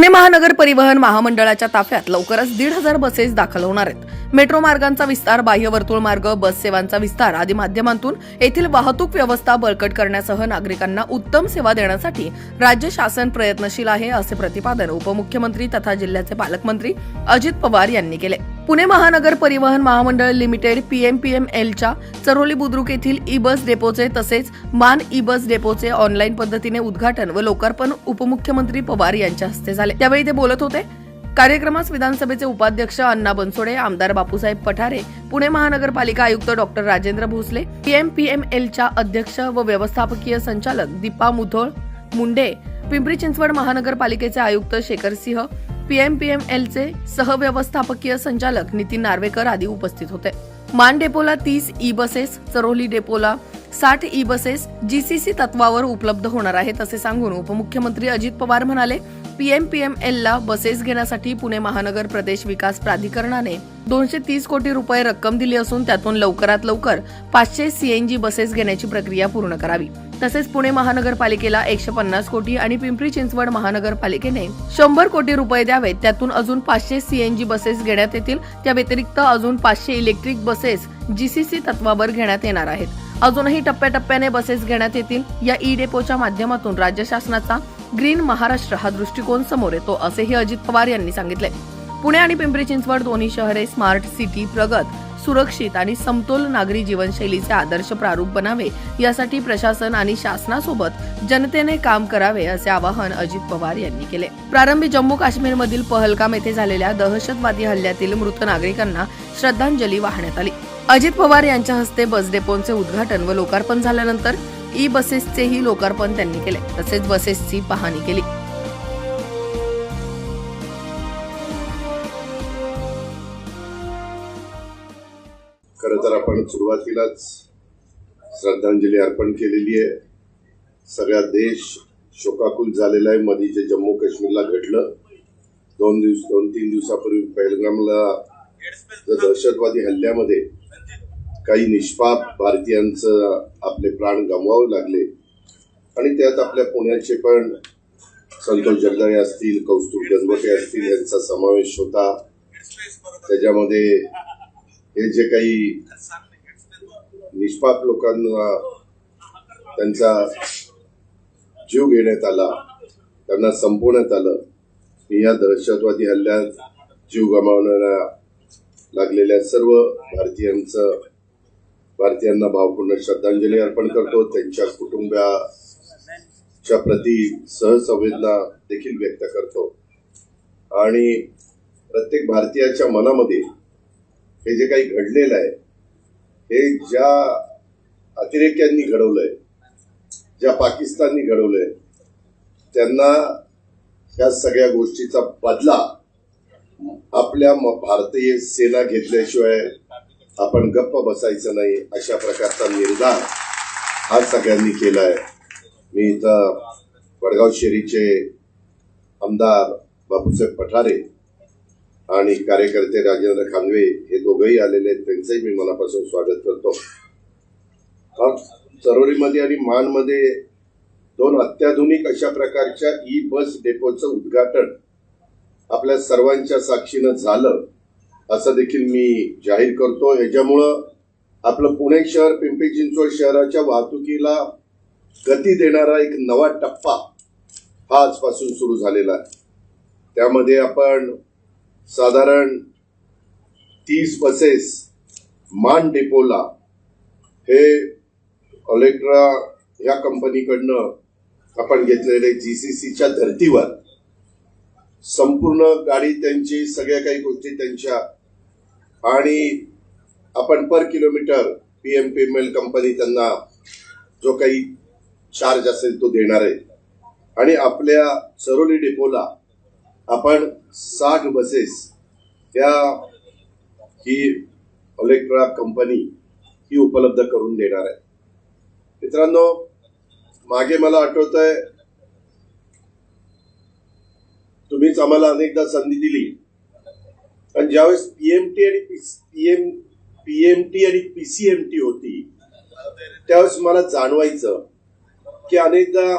पुणे महानगर परिवहन महामंडळाच्या ताफ्यात लवकरच दीड हजार बसेस दाखल होणार आहेत. मेट्रो मार्गांचा विस्तार बाह्य वर्तुळ मार्ग बस सेवांचा विस्तार आदी माध्यमांतून येथील वाहतूक व्यवस्था बळकट करण्यासह नागरिकांना उत्तम सेवा देण्यासाठी राज्य शासन प्रयत्नशील आहे असे प्रतिपादन उपमुख्यमंत्री तथा जिल्ह्याचे पालकमंत्री अजित पवार यांनी केले. पुणे महानगर परिवहन महामंडळ लिमिटेड पीएमपीएमएलच्या चरोली बुद्रुक येथील ई बस डेपोचे तसेच मान ई बस डेपोचे ऑनलाईन पद्धतीने उद्घाटन व लोकार्पण उपमुख्यमंत्री पवार यांच्या हस्ते झाले. त्यावेळी ते बोलत होते कार्यक्रमास विधानसभेचे उपाध्यक्ष अण्णा बनसोडे आमदार बापूसाहेब पठारे पुणे महानगरपालिका आयुक्त डॉक्टर राजेंद्र भोसले पीएमपीएमएलच्या अध्यक्ष व व्यवस्थापकीय संचालक दीपा मुधोळ मुंडे पिंपरी चिंचवड महानगरपालिकेचे आयुक्त शेखर सिंह पीएमपीएमएलचे सहव्यवस्थापकीय संचालक नितीन नार्वेकर आदी उपस्थित होते. मान डेपोला तीस ई बसेस चरोली डेपोला साठ ई बसेस जीसीसी तत्वावर उपलब्ध होणार आहेत असे सांगून उपमुख्यमंत्री अजित पवार म्हणाले पीएमपीएमएल ला बसेस घेण्यासाठी पुणे महानगर प्रदेश विकास प्राधिकरणाने दोनशे तीस कोटी रुपये रक्कम दिली असून त्यातून लवकरात लवकर पाचशे सीएनजी बसेस घेण्याची प्रक्रिया पूर्ण करावी. तसेच पुणे महानगरपालिकेला एकशे पन्नास कोटी आणि पिंपरी चिंचवड महानगरपालिकेने शंभर कोटी रुपये द्यावेत. त्यातून अजून पाचशे सीएनजी बसेस घेण्यात येतील. त्या व्यतिरिक्त अजून पाचशे इलेक्ट्रिक बसेस जीसीसी तत्वावर घेण्यात येणार आहेत. अजूनही टप्प्याटप्प्याने बसेस घेण्यात येतील. या ई डेपोच्या माध्यमातून राज्य शासनाचा ग्रीन महाराष्ट्र हा दृष्टिकोन समोर येतो असेही अजित पवार यांनी सांगितले. पुणे आणि पिंपरी चिंचवड दोन्ही शहरे स्मार्ट सिटी प्रगत सुरक्षित आणि समतोल नागरी जीवनशैलीचे आदर्श प्रारूप बनावे यासाठी प्रशासन आणि शासनासोबत जनतेने काम करावे असे आवाहन अजित पवार यांनी केले. प्रारंभी जम्मू काश्मीरमधील पहलगाम येथे झालेल्या दहशतवादी हल्ल्यातील मृत नागरिकांना श्रद्धांजली वाहण्यात आली. अजित पवार यांच्या हस्ते बस डेपोचे उद्घाटन व लोकार्पण झाल्यानंतर ई बसेसचेही लोकार्पण त्यांनी केले तसेच बसेसची पाहणी केली. तर आपण सुरुवातीलाच श्रद्धांजली अर्पण केलेली आहे. सगळा देश शोकाकुल झालेला आहे. मध्ये जे जम्मू काश्मीरला घडलं. दोन दिवस दोन तीन दिवसापूर्वी पहलगामला दहशतवादी हल्ल्यामध्ये काही निष्पाप भारतीयांचं आपले प्राण गमवावे लागले. आणि त्यात आपल्या पुण्याचे पण संतोष जगदाळे असतील कौस्तुभ गणपती असतील यांचा समावेश होता. त्याच्यामध्ये हे जे काही निष्पाप लोकांना त्यांचा जीव घेण्यात आला त्यांना संपवण्यात आलं मी या दहशतवादी हल्ल्यात जीव गमावणाऱ्या लागलेल्या सर्व भारतीयांचं भारतीयांना भावपूर्ण श्रद्धांजली अर्पण करतो. त्यांच्या कुटुंबाच्या प्रती सहसंवेदना देखील व्यक्त करतो. आणि प्रत्येक भारतीयाच्या मनामध्ये हे जे काही घडलेलं आहे हे ज्या अतिरेक्यांनी घडवलंय ज्या पाकिस्ताननी घडवलंय त्यांना ह्या सगळ्या गोष्टीचा बदला आपल्या म- भारतीय सेना घेतल्याशिवाय आपण गप्प बसायचं नाही अशा प्रकारचा निर्धार हा सगळ्यांनी केलाय. मी इथं वडगाव शेरीचे आमदार बापूसाहेब पठारे आणि कार्यकर्ते राजेंद्र खानवे हे दोघंही आलेले आहेत. त्यांचंही मी मनापासून स्वागत करतो. आज चरोलीमध्ये आणि मानमध्ये दोन अत्याधुनिक अशा प्रकारच्या ई बस डेपोचं उद्घाटन आपल्या सर्वांच्या साक्षीनं झालं असं देखील मी जाहीर करतो. याच्यामुळं आपलं पुणे शहर पिंपरी चिंचवड शहराच्या वाहतुकीला गती देणारा एक नवा टप्पा हा आजपासून सुरू झालेला आहे. त्यामध्ये आपण साधारण तीस बसेस मान डेपोला हे ऑलेक्ट्रा या कंपनीकडनं आपण घेतलेले जी सी सीच्या धर्तीवर संपूर्ण गाडी त्यांची सगळ्या काही गोष्टी त्यांच्या. आणि आपण per kilometre P M P M L company त्यांना जो काही चार्ज असेल तो देणार आहे. आणि आपल्या सरोली डेपोला आपण साठ बसेस त्या ही ऑलेक्ट्रा कंपनी ही उपलब्ध करून देणार आहे. मित्रांनो मागे मला आठवत आहे तुम्हीच आम्हाला अनेकदा संधी दिली. आणि ज्यावेळेस पीएमटी आणि पीएम पीएमटी आणि पीसीएमटी होती त्यावेळेस मला जाणवायचं की अनेकदा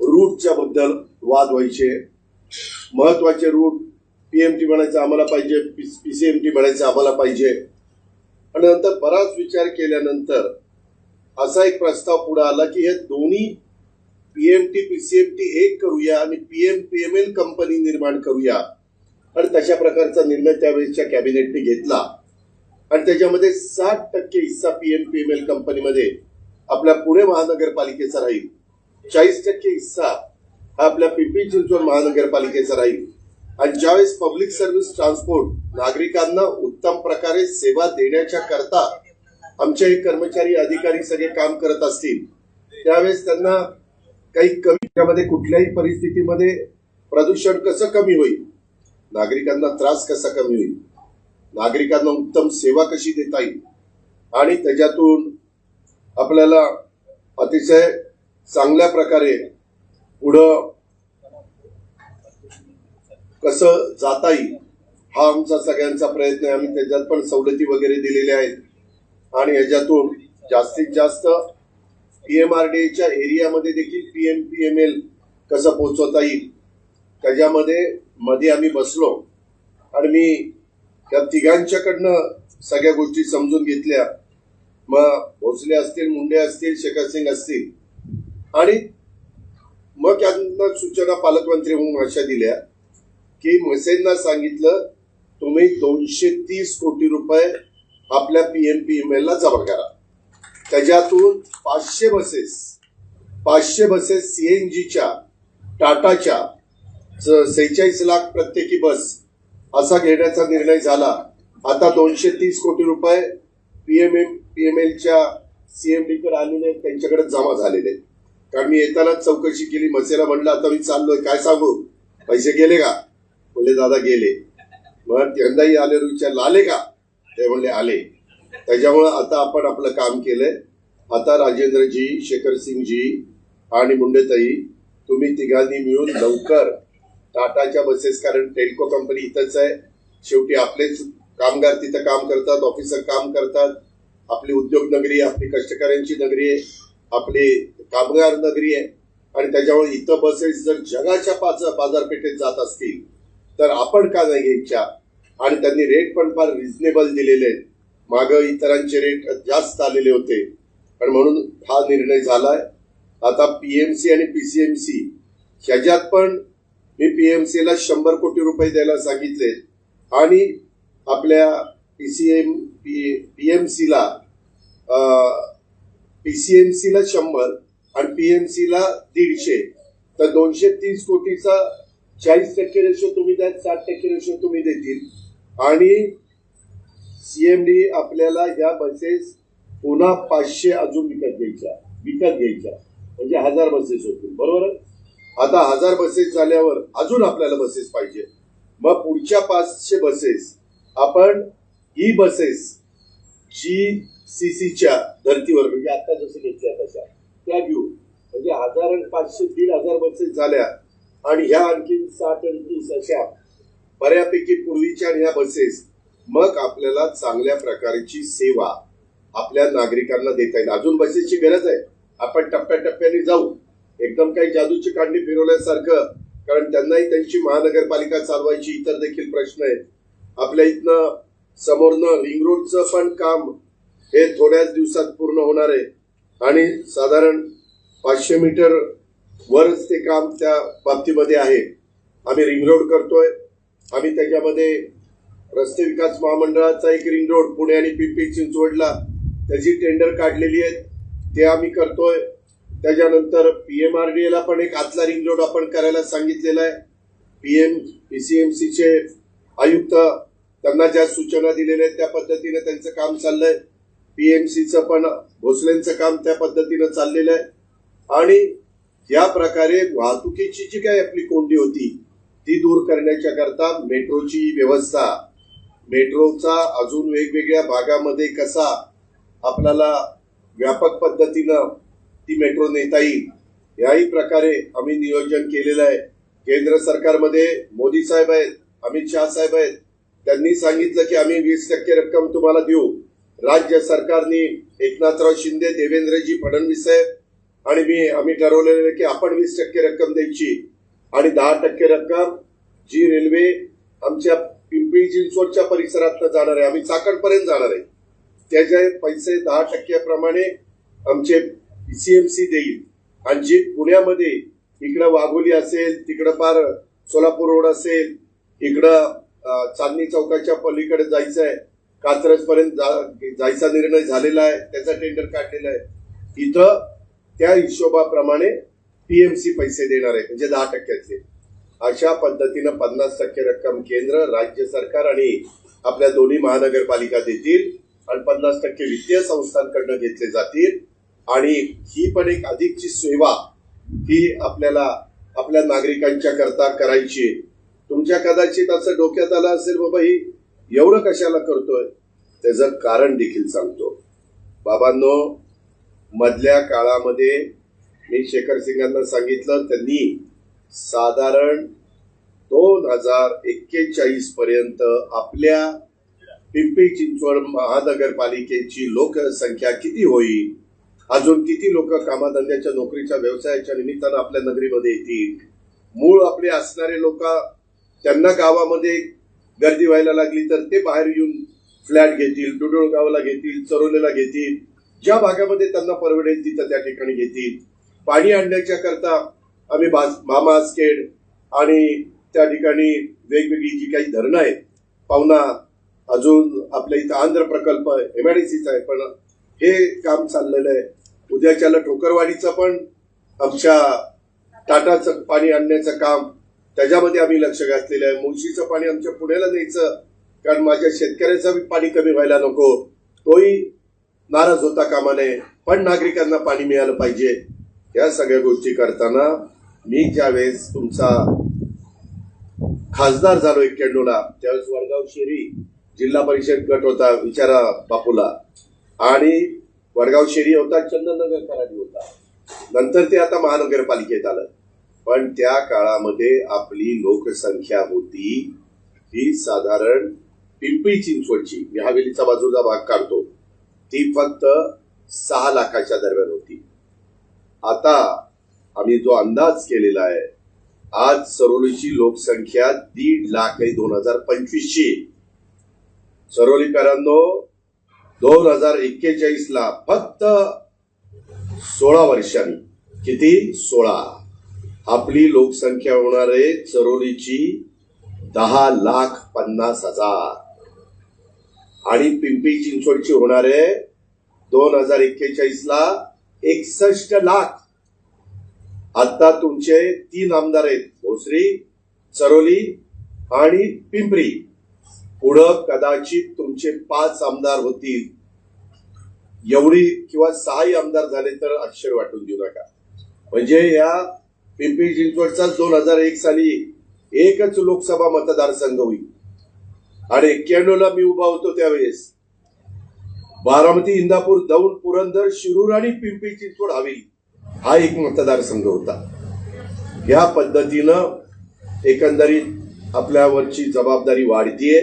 रूटच्या बद्दल वाद व्हायचे महत्त्वाचे रूट पीएमटी म्हणायचं आम्हाला पाहिजे पीसीएमटी म्हणायचं आम्हाला पाहिजे. आणि नंतर बराच विचार केल्यानंतर असा एक प्रस्ताव पुढे आला की हे दोन्ही पीएमटी पीसीएमटी एक करूया आणि पीएम पीएमएल कंपनी निर्माण करूया. आणि तशा प्रकारचा निर्णय त्यावेळेसच्या कॅबिनेटने घेतला. आणि त्याच्यामध्ये साठ टक्के हिस्सा पीएम पीएमएल कंपनीमध्ये आपल्या पुणे महानगरपालिकेचा राहील. चाळीस टक्के हिस्सा हा आपल्या पिंपरी चिंचवड महानगरपालिकेचा राहील. आणि ज्यावेळेस पब्लिक सर्व्हिस ट्रान्सपोर्ट नागरिकांना उत्तम प्रकारे सेवा देण्याच्या करता आमचे हे कर्मचारी अधिकारी सगळे काम करत असतील त्यावेळेस त्यांना काही कमी त्यामध्ये कुठल्याही परिस्थितीमध्ये प्रदूषण कसं कमी होईल? नागरिकांना त्रास कसा कमी होईल? नागरिकांना उत्तम सेवा कशी देता येईल? आणि त्याच्यातून आपल्याला अतिशय चांगल्या प्रकारे पुढं कसं जाता येईल हा आमचा सगळ्यांचा प्रयत्न आहे. आम्ही त्याच्यात पण सवलती वगैरे दिलेल्या आहेत. आणि ह्याच्यातून जास्तीत जास्त पीएमआरडीएच्या एरियामध्ये देखील पीएम एल कसं पोहोचवता येईल त्याच्यामध्ये मध्ये आम्ही बसलो. आणि मी त्या तिघांच्याकडनं सगळ्या गोष्टी समजून घेतल्या. मग भोसले असतील मुंडे असतील शेखर सिंग असतील. आणि मग त्यांना सूचना पालकमंत्री म्हणून अशा दिल्या की म्हसेंना सांगितलं तुम्ही दोनशे तीस कोटी रुपये आपल्या पी एम पी एम एलला जमा करा त्याच्यातून पाचशे बसेस पाचशे बसेस सी एन जीच्या टाटाच्या सेहेचाळीस लाख प्रत्येकी बस असा घेण्याचा निर्णय झाला आता दोनशे तीस कोटी रुपये P M M P M एलच्या सी एम डीकडे आलेले आहेत, त्यांच्याकडे जमा झालेले आहेत. कारण मी येतानाच चौकशी केली मसेला म्हणलं आता मी चाललोय काय सांगू? पैसे गेले का? म्हणले दादा गेले. मग यंदाही आले विचारलं आले का? ते म्हणले आले. त्याच्यामुळं आता आपण आपलं काम केलंय. आता राजेंद्रजी शेखर सिंगजी आणि मुंडेताई तुम्ही तिघांनी मिळून लवकर टाटाच्या बसेस कारण टेल्को कंपनी इथंच आहे. शेवटी आपलेच कामगार तिथं काम करतात ऑफिसर काम करतात. आपली उद्योग नगरी आपली कष्टकऱ्यांची नगरी आहे. आपली कामगार नगरी आहे. आणि त्याच्यामुळे इथं बसेस जर जगाच्या पाच बाजारपेठेत जात असतील तर आपण का नाही घ्यायच्या? आणि त्यांनी रेट पण फार रिझनेबल दिलेले आहेत. मागं इतरांचे रेट जास्त आलेले होते. आणि म्हणून हा निर्णय झालाय. आता पीएमसी आणि पीसीएमसी ह्याच्यात पण मी पीएमसीला शंभर कोटी रुपये द्यायला सांगितले. आणि आपल्या पीसीएम पी सी एम सीला शंभर आणि पीएमसीला दीडशे. तर दोनशे तीस कोटीचा चाळीस टक्के रेशो तुम्ही द्या साठ टक्के रेशो तुम्ही देतील. आणि सीएमडी आपल्याला या बसेस पुन्हा पाचशे अजून विकत घ्यायच्या. विकत घ्यायच्या. म्हणजे हजार बसेस होतील. बरोबर? आता हजार बसेस झाल्यावर अजून आपल्याला बसेस पाहिजे. मग पुढच्या पाचशे बसेस आपण ई बसेस जी सी सीच्या धर्तीवर म्हणजे आता जसं घेतल्या तशा. त्या घेऊ म्हणजे हजार आणि पाचशे दीड हजार बसेस झाल्या आणि ह्या आणखी साठ आणि तीस अशा बऱ्यापैकी पूर्वीच्या आणि ह्या बसेस मग आपल्याला चांगल्या प्रकारची सेवा आपल्या नागरिकांना देता येईल. अजून बसेसची गरज आहे. आपण टप्प्याटप्प्याने जाऊ. एकदम काही जादूची कांडी फिरवल्यासारखं कारण त्यांनाही त्यांची महानगरपालिका चालवायची इतर देखील प्रश्न आहेत. आपल्या इथनं समोरनं रिंग रोडचं पण काम हे थोड्याच दिवसात पूर्ण होणार आहे. आणि साधारण पाचशे मीटर वरच ते काम त्या बाबतीमध्ये आहे. आम्ही रिंग रोड करतोय. आम्ही त्याच्यामध्ये रस्ते विकास महामंडळाचा एक रिंग रोड पुणे आणि पिंपरी चिंचवडला त्याची टेंडर काढलेली आहेत ते आम्ही करतोय. त्याच्यानंतर पीएमआरडीएला पण एक आतला रिंग रोड आपण करायला सांगितलेला आहे. पीएम पीसीएमसीचे आयुक्त त्यांना ज्या सूचना दिलेल्या आहेत त्या पद्धतीने त्यांचं काम चाललंय. पीएमसीचं पण भोसलेंचं काम त्या पद्धतीनं चाललेलं आहे. आणि या प्रकारे वाहतुकीची जी काही आपली कोंडी होती ती दूर करण्याच्या करता मेट्रोची व्यवस्था मेट्रोचा अजून वेगवेगळ्या भागामध्ये कसा आपल्याला व्यापक पद्धतीनं ती मेट्रो नेता येईल याही प्रकारे आम्ही नियोजन केलेलं आहे. केंद्र सरकारमध्ये मोदी साहेब आहेत अमित शहा साहेब आहेत त्यांनी सांगितलं की आम्ही वीस टक्के रक्कम तुम्हाला देऊ. राज्य सरकारने एकनाथराव शिंदे देवेंद्रजी फडणवीस साहेब आणि मी आम्ही ठरवलेलं आहे की आपण वीस टक्के रक्कम द्यायची आणि दहा टक्के रक्कम जी रेल्वे आमच्या पिंपरी चिंचवडच्या परिसरातनं जाणार आहे आम्ही चाकणपर्यंत जाणार आहे. त्याचे पैसे दहा टक्क्याप्रमाणे आमचे सीएमसी देईल. आणि जी पुण्यामध्ये इकडं वाघोली असेल तिकडं पार सोलापूर रोड असेल इकडं चांदणी चौकाच्या पलीकडे जायचं आहे कात्रज पर्यंत जायचा निर्णय झालेला आहे त्याचा टेंडर काढलेला आहे इथं त्या हिशोबाप्रमाणे पीएमसी पैसे देणार आहे म्हणजे दहा टक्क्याचे. अशा पद्धतीनं पन्नास टक्के रक्कम केंद्र राज्य सरकार आणि आपल्या दोन्ही महानगरपालिका देतील आणि पन्नास टक्के वित्तीय संस्थांकडनं घेतले जातील. आणि ही पण एक अधिकची सेवा ही आपल्याला आपल्या नागरिकांच्या करता करायची तुमच्या कदाचित असं डोक्यात आलं असेल बाबा ही एवढं कशाला करतोय? त्याचं कारण देखील सांगतो. बाबांनो मधल्या काळामध्ये मी शेखर सिंगांना सांगितलं त्यांनी साधारण दोन हजार एक्केचाळीस पर्यंत आपल्या पिंपरी चिंचवड महानगरपालिकेची लोकसंख्या किती होईल? अजून किती लोक कामाधंद्याच्या नोकरीच्या व्यवसायाच्या निमित्तानं आपल्या नगरीमध्ये येतील? मूळ आपले असणारे लोक त्यांना गावामध्ये गर्दी व्हायला लागली तर ते बाहेर येऊन फ्लॅट घेतील डुडुळगावला घेतील चरोलेला घेतील. ज्या भागामध्ये त्यांना परवडेल तिथं त्या ठिकाणी घेतील. पाणी आणण्याच्या करता आम्ही बास- आणि त्या ठिकाणी वेगवेगळी जी काही धरणं आहेत पाहुणा अजून आपल्या इथं आंध्र प्रकल्प एमआयडीसीचा आहे पण हे काम चाललेलं आहे. उद्याच्याला ठोकरवाडीचं पण आमच्या टाटाचं पाणी आणण्याचं काम त्याच्यामध्ये आम्ही लक्ष घातलेलं आहे. मुळशीचं पाणी आमच्या पुण्याला द्यायचं कारण माझ्या शेतकऱ्याचं पाणी कमी व्हायला नको. तोही नाराज होता कामा नये पण नागरिकांना पाणी मिळालं पाहिजे. या सगळ्या गोष्टी करताना मी ज्यावेळेस तुमचा खासदार झालो एक्क्याण्णवला त्यावेळेस वडगाव शेरी जिल्हा परिषद गट होता विचारा बापूला. आणि वडगाव शेरी होता चंदननगर कराडी होता. नंतर ते आता महानगरपालिकेत आलं. पण त्या काळामध्ये आपली लोकसंख्या होती ही साधारण पिंपरी चिंचवडची. मी हवेलीचा बाजूचा भाग काढतो. ती फक्त सहा लाखाच्या दरम्यान होती. आता आम्ही जो अंदाज केलेला आहे आज सरोलीची लोकसंख्या दीड लाख आहे दोन हजार पंचवीसची. सरोलीकरांनो दोन हजार एक्केचाळीसला फक्त सोळा वर्षांनी. किती? सोळा. आपली लोकसंख्या होणार आहे चरोलीची दहा लाख पन्नास हजार. आणि पिंपरी चिंचवडची होणार आहे दोन हजार एक्केचाळीस ला एकसष्ट लाख. आता तुमचे तीन आमदार आहेत भोसरी चरोली आणि पिंपरी. पुढं कदाचित तुमचे पाच आमदार होतील. एवढी किंवा सहाही आमदार झाले तर आश्चर्य वाटून देऊ नका. म्हणजे या पिंपरी चिंचवडचा दोन हजार एक साली एकच लोकसभा मतदारसंघ होईल. आणि एक्क्याण्णव ला मी उभा होतो त्यावेळेस. बारामती इंदापूर दौंड पुरंदर शिरूर आणि पिंपरी चिंचवड हवी हा एक मतदारसंघ होता. या पद्धतीनं एकंदरीत आपल्यावरची जबाबदारी वाढतीये.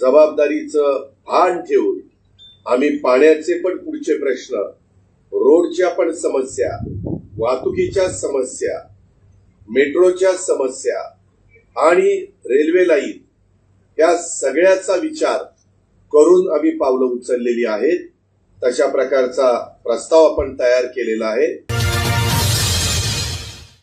जबाबदारीचं भान ठेवून आम्ही पाण्याचे पण पुढचे प्रश्न रोडच्या पण समस्या वाहतुकीच्या समस्या मेट्रोच्या समस्या आणि रेल्वे लाईन या सगळ्याचा विचार करून आम्ही पावलं उचललेली आहेत. तशा प्रकारचा प्रस्ताव आपण तयार केलेला आहे.